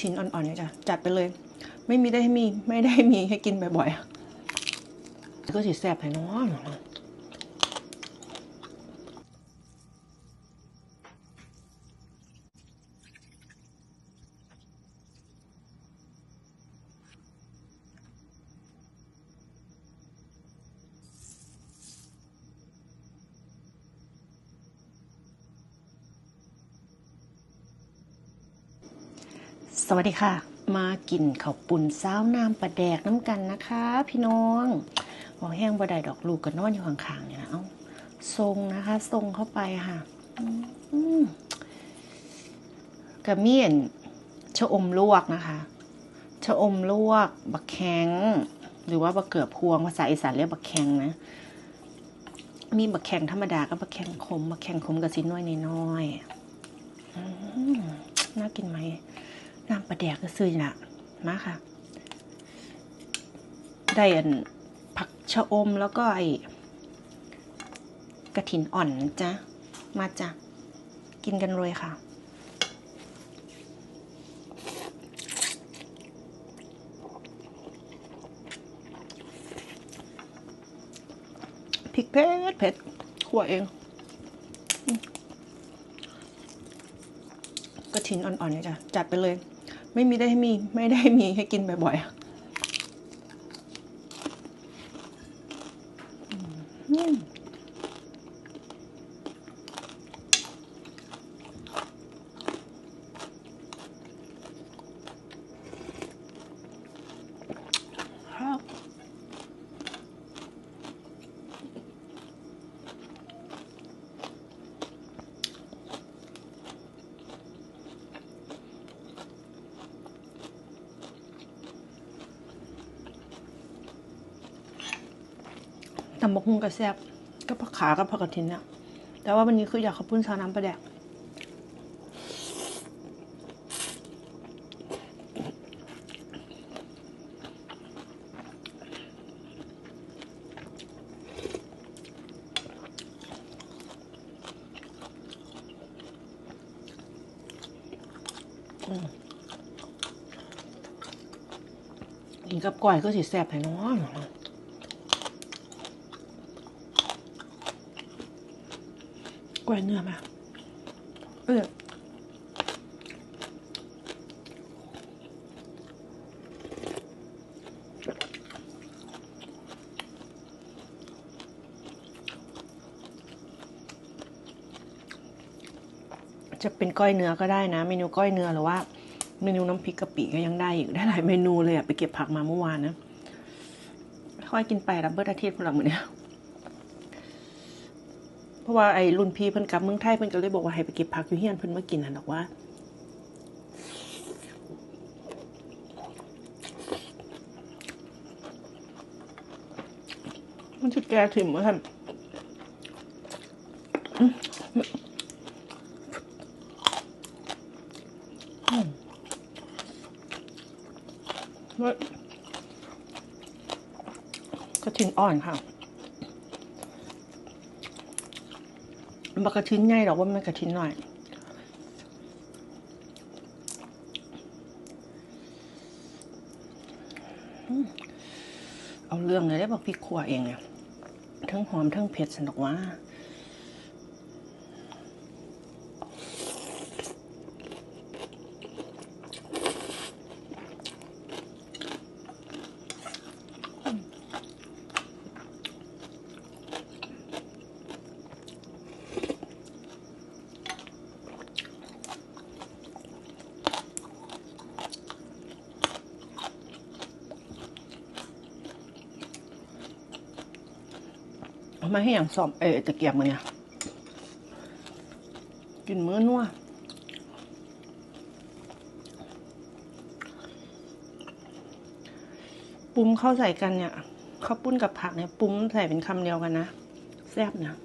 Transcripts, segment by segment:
ชิ้นอ่อนๆเนี่ยจ้ะจัดไปเลย ไม่มีได้ให้มีไม่ได้มีให้กินบ่อยๆก็สิแสบให้น้อง สวัสดีค่ะ มากินข้าวปุ่นซ้าวน้ำปลาแดกน้ำกันนะคะ พี่น้องบอกแห้งบ่ได้ดอกลูกก็นอนอยู่ข้างๆเนี่ยนะเอาทรงนะคะทรงเข้าไปค่ะกระเมียนชะอมลวกนะคะชะอมลวก บักแข็ง หรือว่าบักเกือบพวงภาษาอีสานเรียกบักแข็งนะ มีบักแข็งธรรมดากับบักแข็งขมบักแข็งขมกับสิน้อยน้อยๆน่ากินไหม น้ำปลาแดกก็ซื้อน่ะมาค่ะ ได้อันผักชะอมแล้วก็ไอ้กระถินอ่อนจ๊ะมาจ้ะกินกันเลยค่ะพริกเผ็ดเผ็ดขั่วเองกระถินอ่อนๆเนี่ยจ้ะจัดไปเลย ไม่มีได้มีไม่ได้มีให้กินบ่อยๆอืมครับ ตำบกหุ่งกับแซบก็ผักขากับผักกระถินเนี่ยแต่ว่าวันนี้คืออยากขับปุ้นชาน้ำปลาแดกกินกับก้อยก็สิแซ่บให้น้อง ล้วยเนื้อมาเออจะเป็นก้อยเนื้อก็ได้นะ เมนูก้อยเนื้อหรือว่า เมนูน้ำพริกกะปิก็ยังได้อีกได้หลายเมนูเลยอะไปเก็บผักมาเมื่อวานนะค่อยกินไปรับเบิร์อาทิตย์พลังมือเนี้ย ราะว่าไอ้รุ่นพี่เพิ่นกลับเมืองไทยเพิ่นก็เลยบอกว่าให้ไปเก็บผักอยู่เฮียนเพิ่นมากินน่ะดอกว่ามันจะแก่ถิ่มว่าท่านกระถินอ่อนค่ะ บักกระทิ้นใหญ่หรอกว่ามันกระทิ้นหน่อยเอาเรื่องเลยได้บอกพริกขัวเองเนี่ยทั้งหอมทั้งเผ็ดสนุกว่า มาให้อย่างสอบเออตะเกียบมาเนี่ยกินมื้อนัวปุ้มเข้าใส่กันเนี่ยข้าวปุ้นกับผักเนี่ย ปุ้มใส่เป็นคำเดียวกันนะ แซ่บนะ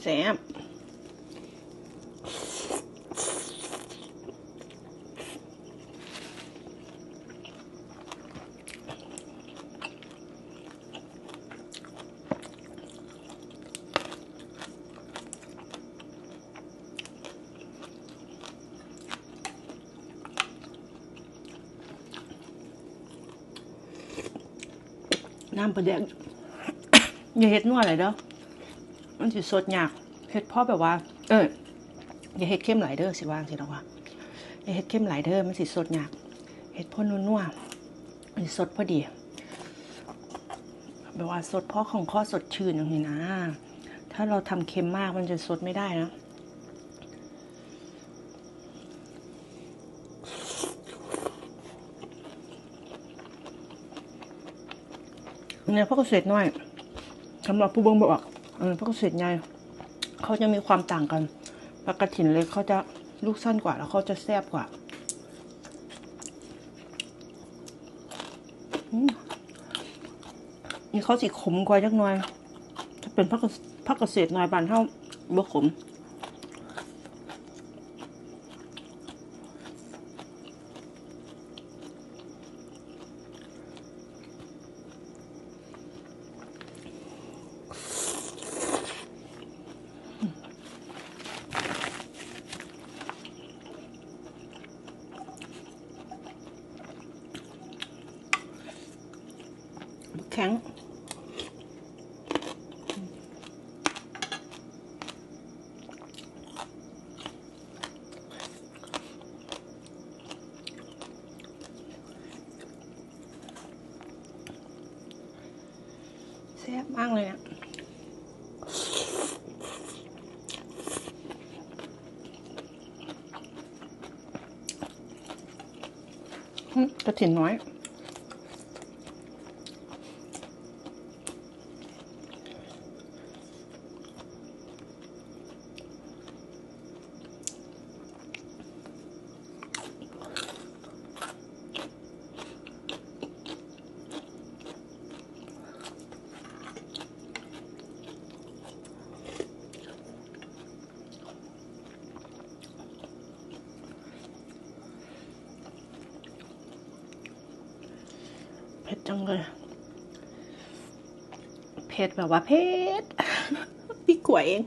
แซ่บน้ำปลาแดกอย่าเฮ็ดนัวอะไรเด้อ มันสิสดยากเฮ็ดพราะแบบว่า เอออย่าเฮ็ดเข้มหลายเด้อสิว่างสิเนาะว่าอย่าเฮ็ดเข้มหลายเด้อมันสิสดยากเฮ็ดพ่อนัวๆมันสดพอดีแบบว่าสดเพราะของข้อสดชื่นอย่างนี้นะ ถ้าเราทำเค็มมากมันจะสดไม่ได้นะ เนี่ยพ่อเกษตรน้อยสำหรับผู้เบิ่งบอก พ่อเศษใหญ่เขาจะมีความต่างกันปลากระถินเล็กเขาจะลูกสั้นกว่า แล้วเขาจะแซ่บกว่าอืมนี่เขาสิขมกว่าจักหน่อย ถ้าเป็นพักพักเกษตรน้อยบานเท่าบ่ขม แข็ง แซ่บมากเลยอะหึกระถิ่นน้อย จังเลย เผ็ดแบบว่าเผ็ดพี่กวยเอง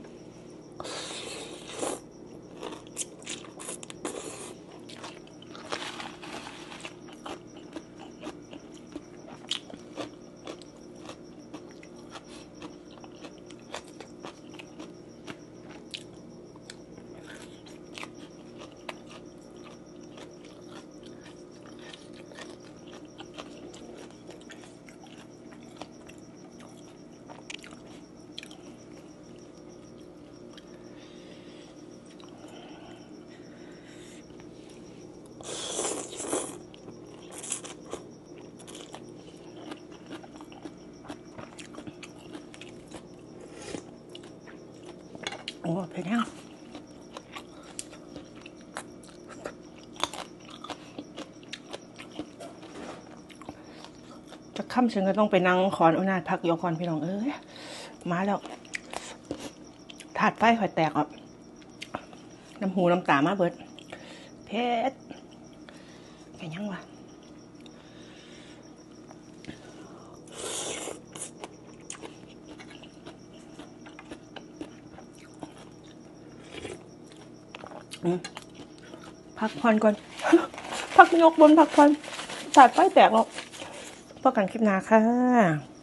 โอ้เผ็ดแห้งจะค่ำฉันก็ต้องไปนั่งขอนอุนาถพักยกคอนพี่น้องเอ้ยมาแล้วถาดไฟข่อยแตกอะน้ำหูน้ำตามาเบิดเผ็ดแค่ยังวะ พักผ่อนก่อน พักยกบนพักผ่อนสาดไฟแตกหรอกพบกันคลิปหน้าค่ะ